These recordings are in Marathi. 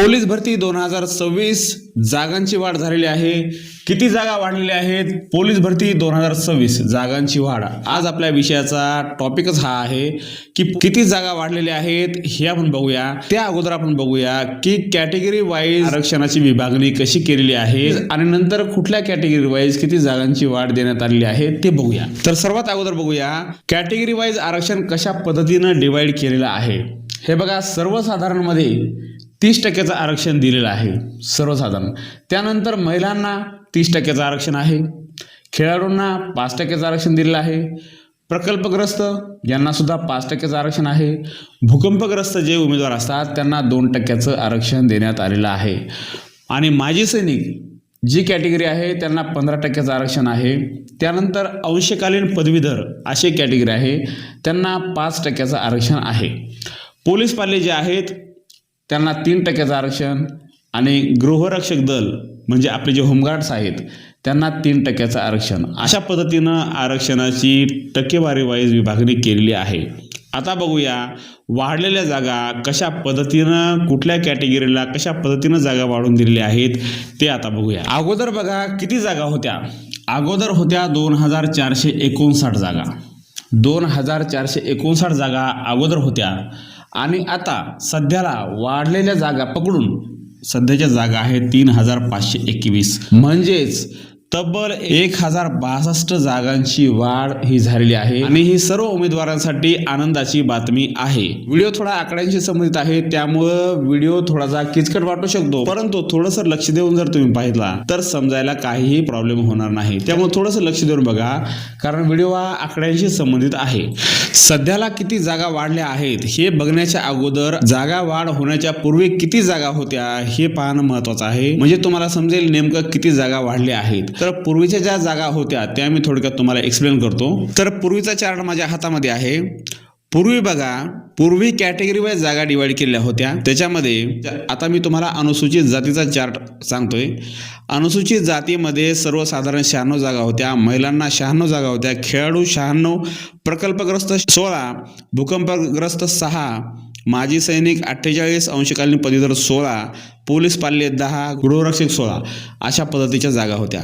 पोलीस भरती दोन हजार सव्वीस जागांची वाढ झालेली आहे. किती जागा वाढलेल्या आहेत? पोलीस भरती दोन हजार सव्वीस जागांची वाढ. आज आपल्या विषयाचा टॉपिकच हा आहे की किती जागा वाढलेल्या आहेत हे आपण बघूया. त्या अगोदर आपण बघूया की कॅटेगरी वाईज आरक्षणाची विभागणी कशी केलेली आहे आणि नंतर कुठल्या कॅटेगरी वाईज किती जागांची वाढ देण्यात आलेली आहे ते बघूया. तर सर्वात अगोदर बघूया कॅटेगरी वाईज आरक्षण कशा पद्धतीनं डिवाइड केलेलं आहे? हे बघा सर्वसाधारणमध्ये तीस टक्क्याचं आरक्षण दिलेलं आहे सर्वसाधारण. त्यानंतर महिलांना तीस टक्क्याचं आरक्षण आहे खेळाडूंना पाच टक्क्याचं आरक्षण दिलेलं आहे प्रकल्पग्रस्त यांनासुद्धा पाच टक्क्याचं आरक्षण आहे भूकंपग्रस्त जे उमेदवार असतात त्यांना दोन टक्क्याचं आरक्षण देण्यात आलेलं आहे. आणि माजी सैनिक जी कॅटेगरी आहे त्यांना पंधरा टक्क्याचं आरक्षण आहे. त्यानंतर अंशकालीन पदवीधर अशी कॅटेगरी आहे त्यांना पाच टक्क्याचं आरक्षण आहे. पोलीस पाले जे आहेत त्यांना तीन टक्क्याचं आरक्षण आणि गृहरक्षक दल म्हणजे आपले जे होमगार्ड्स आहेत त्यांना तीन टक्क्याचं आरक्षण. अशा पद्धतीनं आरक्षणाची टक्केवारी वाईज विभागणी केलेली आहे. आता बघूया वाढलेल्या जागा कशा पद्धतीनं कुठल्या कॅटेगरीला कशा पद्धतीनं जागा वाढून दिलेल्या आहेत ते आता बघूया. अगोदर बघा किती जागा होत्या? अगोदर होत्या दोन हजार चारशे एकोणसाठ जागा. दोन हजार चारशे एकोणसाठ जागा अगोदर होत्या. आणि आता सध्याला वाढलेल्या जागा पकडून सध्याच्या जागा आहेत तीन हजार पाचशे एकवीस. म्हणजेच तब्बल एक हजार बासष्ट जागांची वाढ ही झालेली आहे. आणि ही सर्व उमेदवारांसाठी आनंदाची बातमी आहे. व्हिडिओ थोडा आकड्यांशी संबंधित आहे त्यामुळं व्हिडिओ थोडासा किचकट वाटू शकतो. परंतु थोडंसं लक्ष देऊन जर तुम्ही पाहिला तर समजायला काहीही प्रॉब्लेम होणार नाही. त्यामुळे थोडंसं लक्ष देऊन बघा कारण व्हिडिओ हा आकड्यांशी संबंधित आहे. सध्याला किती जागा वाढल्या आहेत हे बघण्याच्या अगोदर जागा वाढ होण्याच्या पूर्वी किती जागा होत्या हे पाहणं महत्वाचं आहे. म्हणजे तुम्हाला समजेल नेमकं किती जागा वाढल्या आहेत. तर पूर्वीच्या ज्या जागा होत्या त्या मी थोडक्यात तुम्हाला एक्सप्लेन करतो. तर पूर्वीचा चार्ट माझ्या हातामध्ये आहे. पूर्वी बघा पूर्वी कॅटेगरी वाईज जागा डिवाइड केलेल्या होत्या. त्याच्यामध्ये आता मी तुम्हाला अनुसूचित जातीचा चार्ट सांगतोय. अनुसूचित जातीमध्ये सर्वसाधारण शहाण्णव जागा होत्या महिलांना शहाण्णव जागा होत्या खेळाडू शहाण्णव प्रकल्पग्रस्त सोळा भूकंपग्रस्त सहा माजी सैनिक अठ्ठेचाळीस अंशकालीन पदवीधर सोळा पोलीस पाल्य दहा गृहरक्षक सोळा अशा पद्धतीच्या जागा होत्या.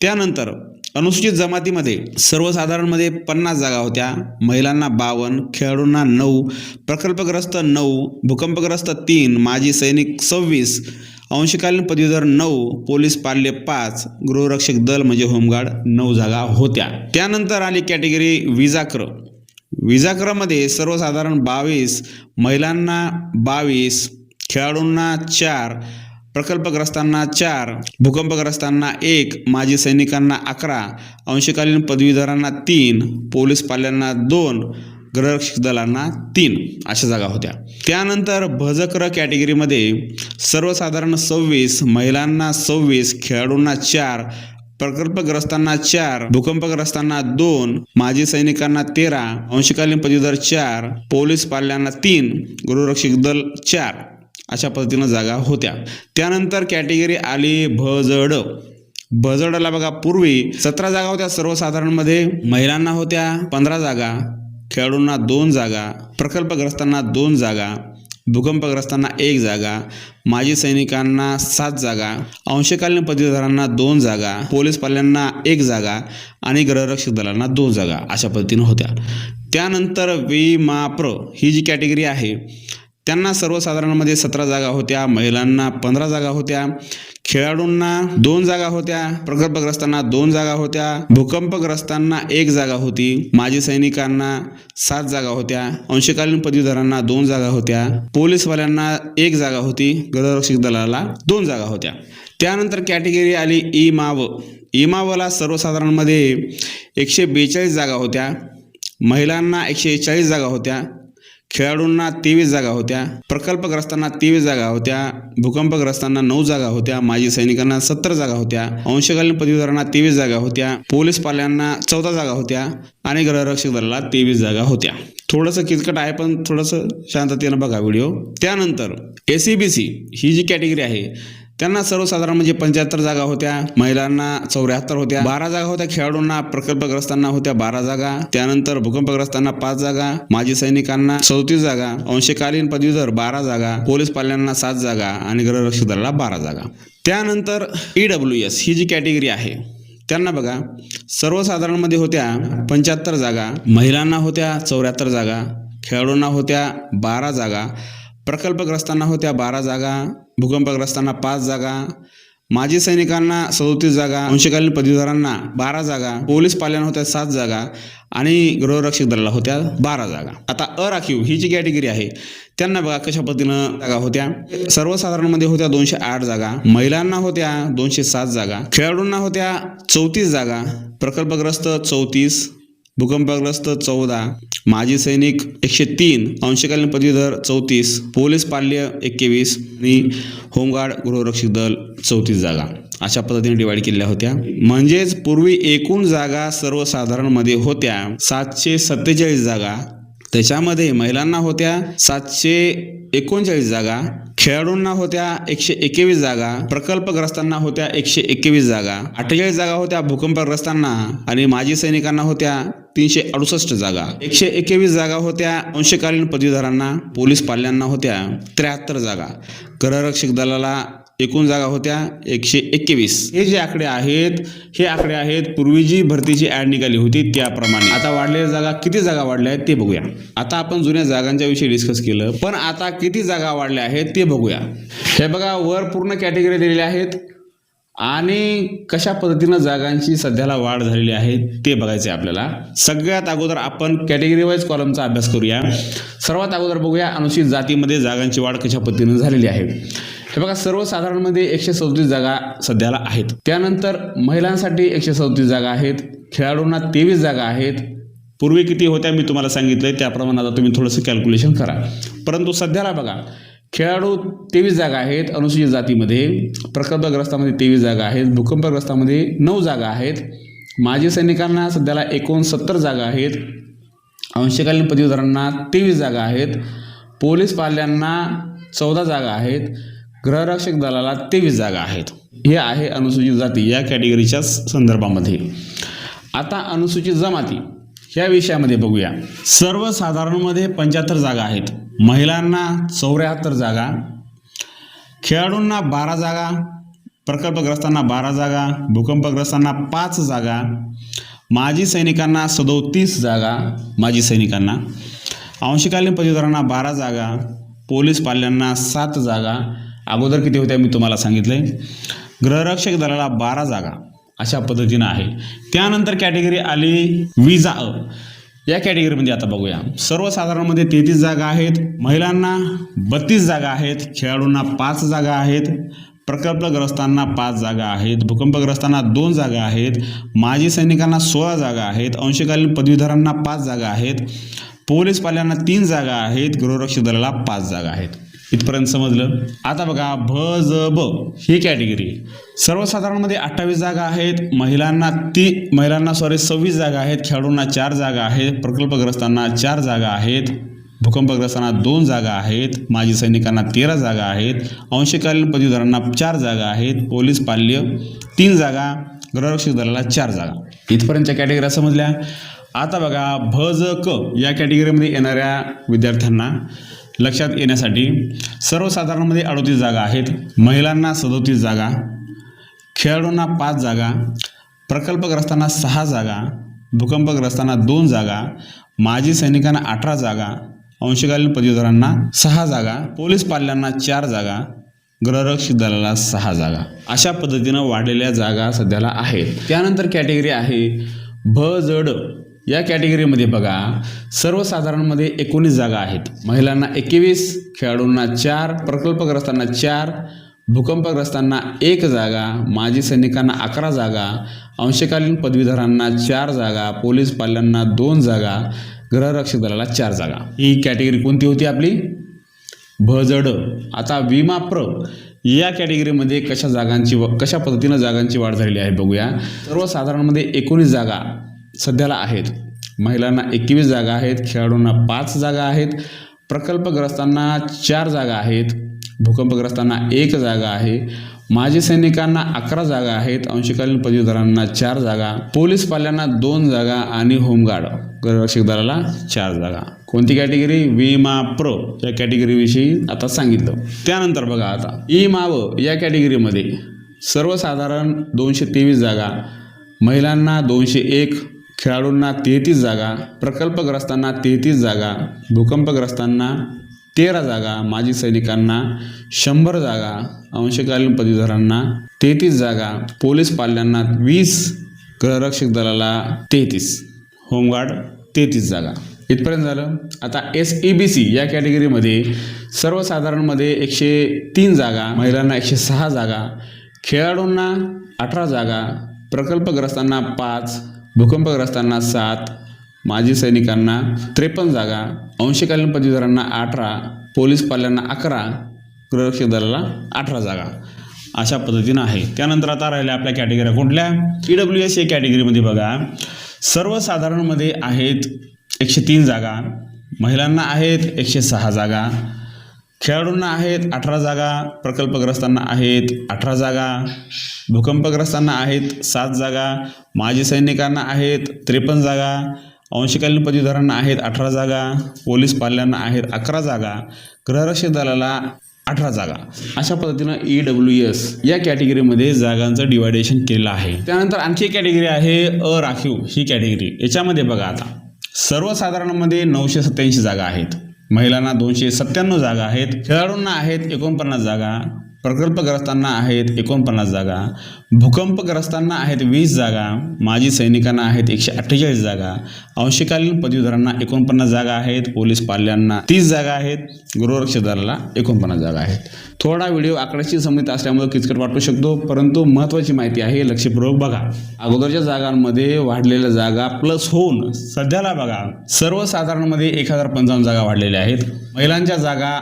त्यानंतर अनुसूचित जमातीमध्ये सर्वसाधारणमध्ये पन्नास जागा होत्या. महिलांना बावन्न खेळाडूंना नऊ प्रकल्पग्रस्त नऊ भूकंपग्रस्त तीन माजी सैनिक सव्वीस अंशकालीन पदवीधर नऊ पोलीस पाल्य पाच गृहरक्षक दल म्हणजे होमगार्ड नऊ जागा होत्या. त्यानंतर आली कॅटेगरी विजाक्र. विजाक्रमध्ये सर्वसाधारण बावीस महिलांना बावीस खेळाडूंना चार प्रकल्पग्रस्तांना चार भूकंपग्रस्तांना एक माजी सैनिकांना अकरा अंशकालीन पदवीधरांना तीन पोलीस पाल्यांना दोन गृहरक्षक दलांना तीन अशा जागा होत्या. त्यानंतर भजक्र कॅटेगरीमध्ये सर्वसाधारण सव्वीस महिलांना सव्वीस खेळाडूंना चार प्रकल्पग्रस्तांना चार भूकंपग्रस्तांना दोन माजी सैनिकांना तेरा अंशकालीन पदवीधर चार पोलीस पाल्यांना तीन गृहरक्षक दल चार अशा पद्धतीनं जागा होत्या. त्यानंतर कॅटेगरी आली भजड. भजडला बघा पूर्वी सतरा जागा होत्या सर्वसाधारणमध्ये. महिलांना होत्या पंधरा जागा खेळाडूंना दोन जागा प्रकल्पग्रस्तांना दोन जागा भूकंपग्रस्तांना एक जागा माजी सैनिकांना सात जागा अंशकालीन पदवीधरांना दोन जागा पोलीस पाल्यांना एक जागा आणि गृहरक्षक दलांना दोन जागा अशा पद्धतीनं होत्या. त्यानंतर विमाप्र ही जी कॅटेगरी आहे त्यांना सर्वसाधारणमध्ये सतरा जागा होत्या महिलांना पंधरा जागा होत्या खेळाडूंना दोन जागा होत्या प्रकल्पग्रस्तांना दोन जागा होत्या भूकंपग्रस्तांना एक जागा होती माजी सैनिकांना सात जागा होत्या अंशकालीन पदवीधरांना दोन जागा होत्या पोलीसवाल्यांना एक जागा होती गृहरक्षक दलाला दोन जागा होत्या. त्यानंतर कॅटेगरी आली इमाव. इमावला सर्वसाधारणमध्ये एकशे बेचाळीस जागा होत्या महिलांना एकशे चाळीस जागा होत्या खेळाडूंना तेवीस जागा होत्या प्रकल्पग्रस्तांना तेवीस जागा होत्या भूकंपग्रस्तांना नऊ जागा होत्या माजी सैनिकांना सत्तर जागा होत्या अंशकालीन पदवीधरांना तेवीस जागा होत्या पोलीस पाल्यांना चौदा जागा होत्या आणि गृहरक्षक दलाला तेवीस जागा होत्या. थोडंसं किचकट आहे पण थोडंसं शांततेनं बघा व्हिडिओ. त्यानंतर ए सी बी सी ही जी कॅटेगरी आहे त्यांना सर्वसाधारण म्हणजे पंच्याहत्तर जागा होत्या महिलांना चौऱ्याहत्तर होत्या बारा जागा होत्या खेळाडूंना प्रकल्पग्रस्तांना होत्या बारा जागा त्यानंतर भूकंपग्रस्तांना पाच जागा माजी सैनिकांना चौतीस जागा अंशकालीन पदवीधर बारा जागा पोलीस पाल्यांना सात जागा आणि गृहरक्षक दलाला बारा जागा. त्यानंतर ई डब्ल्यू एस ही जी कॅटेगरी आहे त्यांना बघा सर्वसाधारणमध्ये होत्या पंच्याहत्तर जागा महिलांना होत्या चौऱ्याहत्तर जागा खेळाडूंना होत्या बारा जागा प्रकल्पग्रस्तांना होत्या बारा जागा भूकंपग्रस्तांना पाच जागा माजी सैनिकांना सदोतीस जागा अंशकालीन पदवीधरांना बारा जागा पोलीस पाल्यांना होत्या सात जागा आणि गृहरक्षक दलाला होत्या बारा जागा. आता अराखीव ही जी कॅटेगरी आहे त्यांना बघा कशा पद्धतीनं जागा होत्या. सर्वसाधारणमध्ये होत्या दोनशे आठ जागा महिलांना होत्या दोनशे सात जागा खेळाडूंना होत्या चौतीस जागा प्रकल्पग्रस्त चौतीस भूकंपग्रस्त चौदा माजी सैनिक एकशे तीन अंशकालीन पदवीधर चौतीस पोलीस पाल्य एक्केवीस आणि होमगार्ड गृहरक्षक दल चौतीस जागा. अशा पद्धतीने डिवाईड केलेल्या होत्या. म्हणजेच पूर्वी एकूण जागा सर्वसाधारणमध्ये होत्या सातशे सत्तेचाळीस जागा. त्याच्यामध्ये महिलांना होत्या सातशे एकोणचाळीस जागा खेळाडूंना होत्या एकशे एकवीस जागा प्रकल्पग्रस्तांना होत्या एकशे एकवीस जागा अठ्ठेचाळीस जागा होत्या भूकंपग्रस्तांना आणि माजी सैनिकांना होत्या तीनशे अडुसष्ट जागा. एकशे एकवीस जागा होत्या अंशकालीन पदवीधरांना पोलीस पाल्यांना होत्या त्र्याहत्तर जागा. गृहरक्षक दलाला एकूण जागा होत्या एकशे एकवीस. हे जे आकडे आहेत हे आकडे आहेत पूर्वी जी भरतीची ॲड निघाली होती त्याप्रमाणे. आता वाढलेल्या जागा किती जागा वाढल्या आहेत ते बघूया. आता आपण जुन्या जागांच्या विषयी डिस्कस केलं पण आता किती जागा वाढल्या आहेत ते बघूया. हे बघा वर पूर्ण कॅटेगरी दिलेल्या आहेत. आणि कशा पद्धतीनं जागांची सध्याला वाढ झालेली आहे ते बघायचं आहे आपल्याला. सगळ्यात अगोदर आपण कॅटेगरी वाईज कॉलमचा अभ्यास करूया. सर्वात अगोदर बघूया अनुसूचित जातीमध्ये जागांची वाढ कशा पद्धतीनं झालेली आहे. हे बघा सर्वसाधारणमध्ये एकशे सदतीस जागा सध्याला आहेत. त्यानंतर महिलांसाठी एकशे सदतीस जागा आहेत खेळाडूंना तेवीस जागा आहेत. पूर्वी किती होत्या मी तुम्हाला सांगितलंय त्याप्रमाणे आता तुम्ही थोडंसं कॅल्क्युलेशन करा. परंतु सध्याला बघा खेळाडू तेवीस जागा आहेत अनुसूचित जातीमध्ये प्रकल्पग्रस्तामध्ये तेवीस जागा आहेत भूकंपग्रस्तामध्ये नऊ जागा आहेत. माजी सैनिकांना सध्याला एकोणसत्तर जागा आहेत. अंशकालीन पदवीधरांना तेवीस जागा आहेत. पोलीस पाल्यांना चौदा जागा आहेत. ग्रहरक्षक दलाला तेवीस जागा आहेत. हे आहे अनुसूचित जाती या कॅटेगरीच्या संदर्भामध्ये. आता अनुसूचित जमाती ह्या विषयामध्ये बघूया. सर्वसाधारणमध्ये पंच्याहत्तर जागा आहेत. महिलांना चौऱ्याहत्तर जागा खेळाडूंना बारा जागा प्रकल्पग्रस्तांना बारा जागा भूकंपग्रस्तांना पाच जागा माजी सैनिकांना सदोतीस जागा माजी सैनिकांना अंशकालीन पदवीधरांना बारा जागा पोलीस पाल्यांना सात जागा अगोदर किती होत्या मी तुम्हाला सांगितले? गृहरक्षक दलाला बारा जागा अशा पद्धतीनं आहे. त्यानंतर कॅटेगरी आली विजा अ. या कॅटेगरीमध्ये म्हणजे आता बघूया. सर्वसाधारणमध्ये तेहतीस जागा आहेत. महिलांना बत्तीस जागा आहेत. खेळाडूंना पाच जागा आहेत. प्रकल्पग्रस्तांना पाच जागा आहेत. भूकंपग्रस्तांना दोन जागा आहेत. माजी सैनिकांना सोळा जागा आहेत. अंशकालीन पदवीधरांना पाच जागा आहेत. पोलीस पाल्यांना तीन जागा आहेत. गृहरक्षक दलाला पाच जागा आहेत. इथपर्यंत समजलं. आता बघा भ ज ब ही कॅटेगरी सर्वसाधारणमध्ये अठ्ठावीस जागा आहेत महिलांना ती महिलांना सॉरी सव्वीस जागा आहेत खेळाडूंना चार जागा आहेत प्रकल्पग्रस्तांना चार जागा आहेत भूकंपग्रस्तांना दोन जागा आहेत माजी सैनिकांना तेरा जागा आहेत अंशकालीन पदवीधरांना चार जागा आहेत पोलीस पाल्य तीन जागा गृहरक्षक दलाला चार जागा. इथपर्यंतच्या कॅटेगऱ्या समजल्या. आता बघा भ ज क या कॅटेगरीमध्ये येणाऱ्या विद्यार्थ्यांना लक्षात येण्यासाठी सर्वसाधारणमध्ये अडोतीस जागा आहेत. महिलांना सदोतीस जागा खेळाडूंना पाच जागा प्रकल्पग्रस्तांना सहा जागा भूकंपग्रस्तांना दोन जागा माजी सैनिकांना अठरा जागा अंशकालीन पदवीधरांना सहा जागा पोलीस पाल्यांना चार जागा गृहरक्षक दलाला सहा जागा. अशा पद्धतीनं वाढलेल्या जागा सध्याला आहेत. त्यानंतर कॅटेगरी आहे. भ जड या कॅटेगरीमध्ये बघा सर्वसाधारणमध्ये एकोणीस जागा आहेत. महिलांना एकवीस खेळाडूंना चार प्रकल्पग्रस्तांना चार भूकंपग्रस्तांना एक जागा माजी सैनिकांना अकरा जागा अंशकालीन पदवीधरांना चार जागा पोलीस पाल्यांना दोन जागा गृहरक्षक दलाला चार जागा. ही कॅटेगरी कोणती होती आपली? भजड. आता विमा प्र. या कॅटेगरीमध्ये कशा जागांची व कशा पद्धतीनं जागांची वाढ झालेली आहे बघूया. सर्वसाधारणमध्ये एकोणीस जागा. सध्याला आहेत. महिलांना एकवीस जागा आहेत खेळाडूंना पाच जागा आहेत प्रकल्पग्रस्तांना चार जागा आहेत भूकंपग्रस्तांना एक जागा आहे माजी सैनिकांना अकरा जागा आहेत अंशकालीन पदवीधरांना चार जागा पोलीस पाल्यांना दोन जागा आणि होमगार्ड गृहरक्षक दलाला चार जागा. कोणती कॅटेगरी? विमा प्रो. या कॅटेगरीविषयी आता सांगितलं. त्यानंतर बघा आता ई माव या कॅटेगरीमध्ये सर्वसाधारण दोनशे तेवीस जागा महिलांना दोनशे एक खेळाडूंना तेहतीस जागा प्रकल्पग्रस्तांना तेहतीस जागा भूकंपग्रस्तांना तेरा जागा माजी सैनिकांना शंभर जागा अंशकालीन पदवीधरांना तेहतीस जागा पोलीस पाल्यांना वीस गृहरक्षक दलाला तेहतीस. होमगार्ड तेहतीस जागा. इथपर्यंत झालं. आता एस ई बी सी या कॅटेगरीमध्ये सर्वसाधारणमध्ये एकशे तीन जागा महिलांना एकशे सहा जागा खेळाडूंना अठरा जागा प्रकल्पग्रस्तांना पाच भूकंपग्रस्तांना सात माजी सैनिकांना त्रेपन्न जागा अंशकालीन पदवीधरांना अठरा पोलीस पाल्यांना अकरा गृहरक्षक दलाला अठरा जागा. अशा पद्धतीनं आहे. त्यानंतर आता राहिल्या आपल्या कॅटेगऱ्या कुठल्या ई डब्ल्यू एस या कॅटेगरीमध्ये बघा. सर्वसाधारणमध्ये आहेत एकशे तीन जागा. महिलांना आहेत एकशे सहा जागा. खेळाडूंना आहेत अठरा जागा प्रकल्पग्रस्तांना आहेत अठरा जागा भूकंपग्रस्तांना आहेत सात जागा माजी सैनिकांना आहेत त्रेपन्न जागा अंशकालीन पदवीधरांना आहेत अठरा जागा पोलीस पाल्यांना आहेत अकरा जागा गृहरक्षक दलाला अठरा जागा. अशा पद्धतीनं ई डब्ल्यू एस या कॅटेगरीमध्ये जागांचं डिवायडेशन केलेलं आहे. त्यानंतर आणखी एक कॅटेगरी आहे अ राखीव ही कॅटेगरी. याच्यामध्ये बघा आता सर्वसाधारणमध्ये नऊशे सत्याऐंशी जागा आहेत. महिलांना दोनशे सत्त्याण्णव जागा आहेत खेळाडूंना आहेत एकोणपन्नास जागा. प्रकल्पग्रस्तांना आहेत एकोणपन्नास जागा भूकंपग्रस्तांना आहेत वीस जागा माजी सैनिकांना आहेत एकशे अठ्ठेचाळीस जागा अंशकालीन पदवीधरांना एकोणपन्नास जागा आहेत पोलीस पाल्यांना तीस जागा आहेत गृहरक्षक दलाला एकोणपन्नास जागा आहेत. थोडा व्हिडिओ आकड्याशी संबंधित असल्यामुळे किचकट वाटू शकतो परंतु महत्त्वाची माहिती आहे लक्षपूर्वक बघा. अगोदरच्या जागांमध्ये वाढलेल्या जागा प्लस होऊन सध्याला बघा सर्वसाधारणमध्ये एक हजार पंचावन्न जागा वाढलेल्या आहेत. महिलांच्या जागा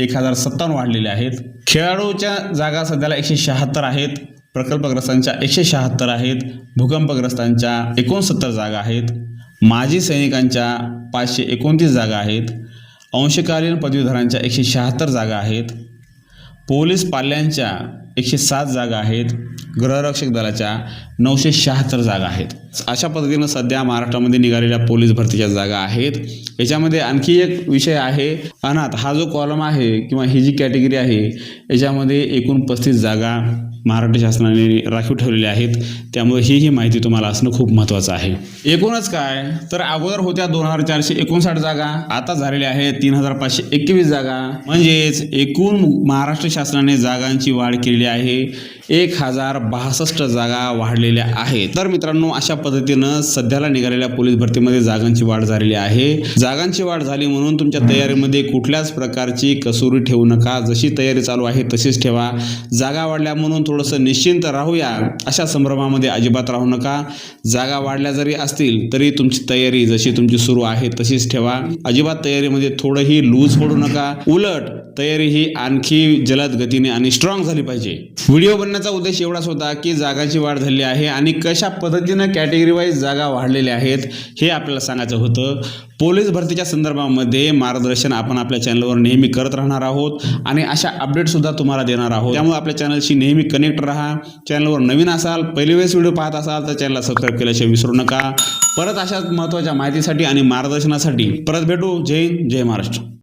एक हजार सत्तावन्न वाढलेले आहेत. खेळाडूच्या जागा सध्याला एकशे शहात्तर आहेत. प्रकल्पग्रस्तांच्या एकशे शहात्तर आहेत. भूकंपग्रस्तांच्या एकोणसत्तर जागा आहेत. माजी सैनिकांच्या पाचशे एकोणतीस जागा आहेत. अंशकालीन पदवीधरांच्या एकशे शहात्तर जागा आहेत. पोलीस पाल्यांच्या एकशे सात जागा आहेत. गृहरक्षक दलाच्या नऊशे शहात्तर जागा आहेत. अशा पद्धतीनं सध्या महाराष्ट्रामध्ये निघालेल्या पोलीस भरतीच्या जागा आहेत. याच्यामध्ये आणखी एक विषय आहे. अनाथ हा जो कॉलम आहे किंवा ही जी कॅटेगरी आहे याच्यामध्ये एकूण पस्तीस जागा महाराष्ट्र शासनाने राखीव ठेवलेल्या आहेत. त्यामुळे ही ही माहिती तुम्हाला असणं खूप महत्त्वाचं आहे. एकूणच काय? तर अगोदर होत्या दोन हजार चारशे एकोणसाठ जागा आता झालेल्या आहेत तीन हजार पाचशे एकवीस जागा. म्हणजेच एकूण महाराष्ट्र शासनाने जागांची वाढ केलेली आहे. एक हजार बासष्ट जागा वाढलेल्या आहेत. तर मित्रांनो अशा पद्धतीनं सध्याला निघालेल्या पोलीस भरतीमध्ये जागांची वाढ झालेली आहे. जागांची वाढ झाली म्हणून तुमच्या तयारीमध्ये कुठल्याच प्रकारची कसुरी ठेवू नका. जशी तयारी चालू आहे तशीच ठेवा. जागा वाढल्या म्हणून थोडंसं निश्चिंत राहूया अशा संभ्रमामध्ये अजिबात राहू नका. जागा वाढल्या जरी असतील तरी तुमची तयारी जशी तुमची सुरू आहे तशीच ठेवा. अजिबात तयारीमध्ये थोडंही लूज पडू नका. उलट तयारी ही आणखी जलद गतीने आणि स्ट्रॉंग झाली पाहिजे. व्हिडिओ बनण्याचा उद्देश एवढाच होता की जागाची वाढ झाली आहे आणि कशा पद्धतीनं कॅटेगरी वाईज जागा वाढलेल्या आहेत हे आपल्याला सांगायचं होतं. पोलीस भरतीच्या संदर्भामध्ये मार्गदर्शन आपण आपल्या चॅनलवर नेहमी करत राहणार आहोत आणि अशा अपडेटसुद्धा तुम्हाला देणार आहोत. त्यामुळे आपल्या चॅनलशी नेहमी कनेक्ट राहा. चॅनलवर नवीन असाल पहिली वेळेस व्हिडिओ पाहत असाल तर चॅनलला सबस्क्राईब केल्याशिवाय विसरू नका. परत अशाच महत्त्वाच्या माहितीसाठी आणि मार्गदर्शनासाठी परत भेटू. जय हिंद जय महाराष्ट्र.